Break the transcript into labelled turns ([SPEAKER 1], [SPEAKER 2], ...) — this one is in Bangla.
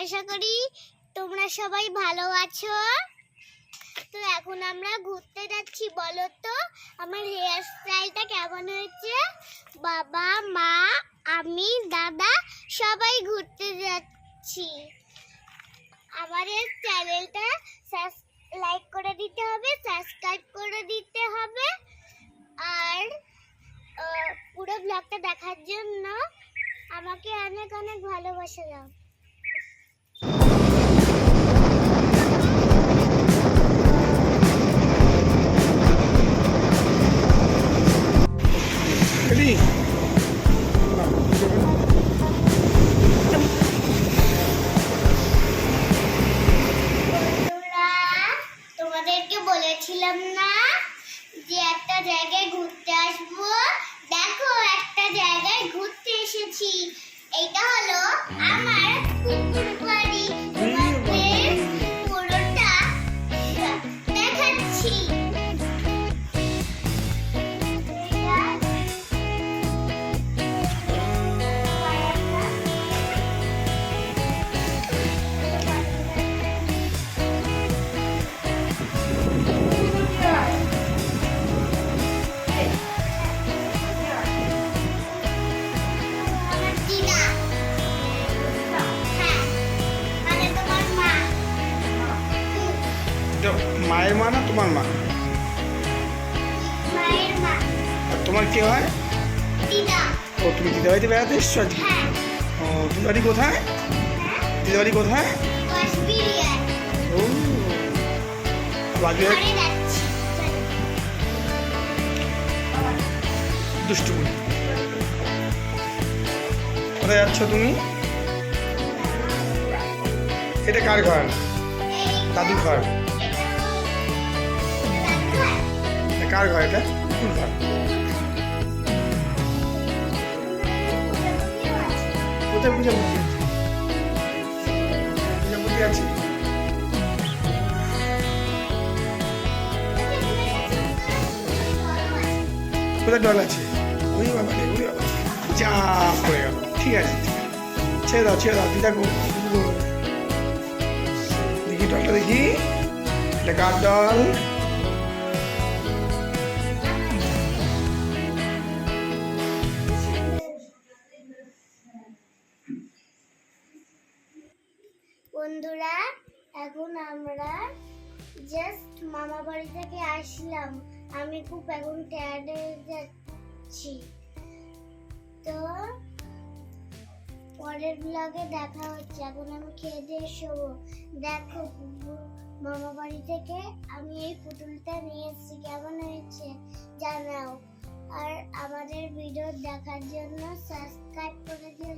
[SPEAKER 1] আশা করি তোমরা সবাই ভালো আছো। তো এখন আমরা ঘুরতে যাচ্ছি, বলো তো, আমার হেয়ার স্টাইলটা কেমন হয়েছে? বাবা, মা, আমি, দাদা, সবাই ঘুরতে যাচ্ছি। আমাদের চ্যানেলটা লাইক করে দিতে হবে সাবস্ক্রাইব করে দিতে হবে। আর পুরো ব্লগটা দেখার জন্য আমাকে অনেক অনেক ভালোবাসা দাও।
[SPEAKER 2] Ready?
[SPEAKER 1] তোমাদেরকে বলেছিলাম না যে একটা জায়গায় ঘুরতে আসব দেখো একটা জায়গায়
[SPEAKER 2] এটা মায়ের মা না তোমার মা? আর তোমার কে হয়? ও তুমি দিদাবাড়িতে বেড়াতে এসছো আজকে?
[SPEAKER 1] হ্যাঁ।
[SPEAKER 2] ও দিদাবাড়ি কোথায়?
[SPEAKER 1] হ্যাঁ?
[SPEAKER 2] দিদাবাড়ি কোথায়? ও
[SPEAKER 1] ঘরে
[SPEAKER 2] দুষ্টু কোথায় যাচ্ছ তুমি? এটা কার ঘর? দাদুর ঘর। কার ঘর এটা? কোথায় পূজা মূর্তি? পূজা মূর্তি আছে? কোথায় ডল আছে? ওই বাবা রে, ওই বাবা যা পড়ে গেল। ঠিক আছে ছেড়ে দাও ছেড়ে দাও, দিদা দেখি ডলটা দেখি। এটা কার ডল?
[SPEAKER 1] বন্ধুরা, এখন আমরা জাস্ট মামা বাড়ি থেকে আসলাম। আমি খুব এখন টায়ার্ড হয়ে যাচ্ছি। তো পরের ব্লগে দেখা হচ্ছে। এখন আমি খেয়ে দিয়ে শোবো। দেখো, মামা বাড়ি থেকে আমি এই পুতুলটা নিয়ে এসেছি। কেমন হয়েছে জানাও। আর আমাদের ভিডিও দেখার জন্য সাবস্ক্রাইব করে দিও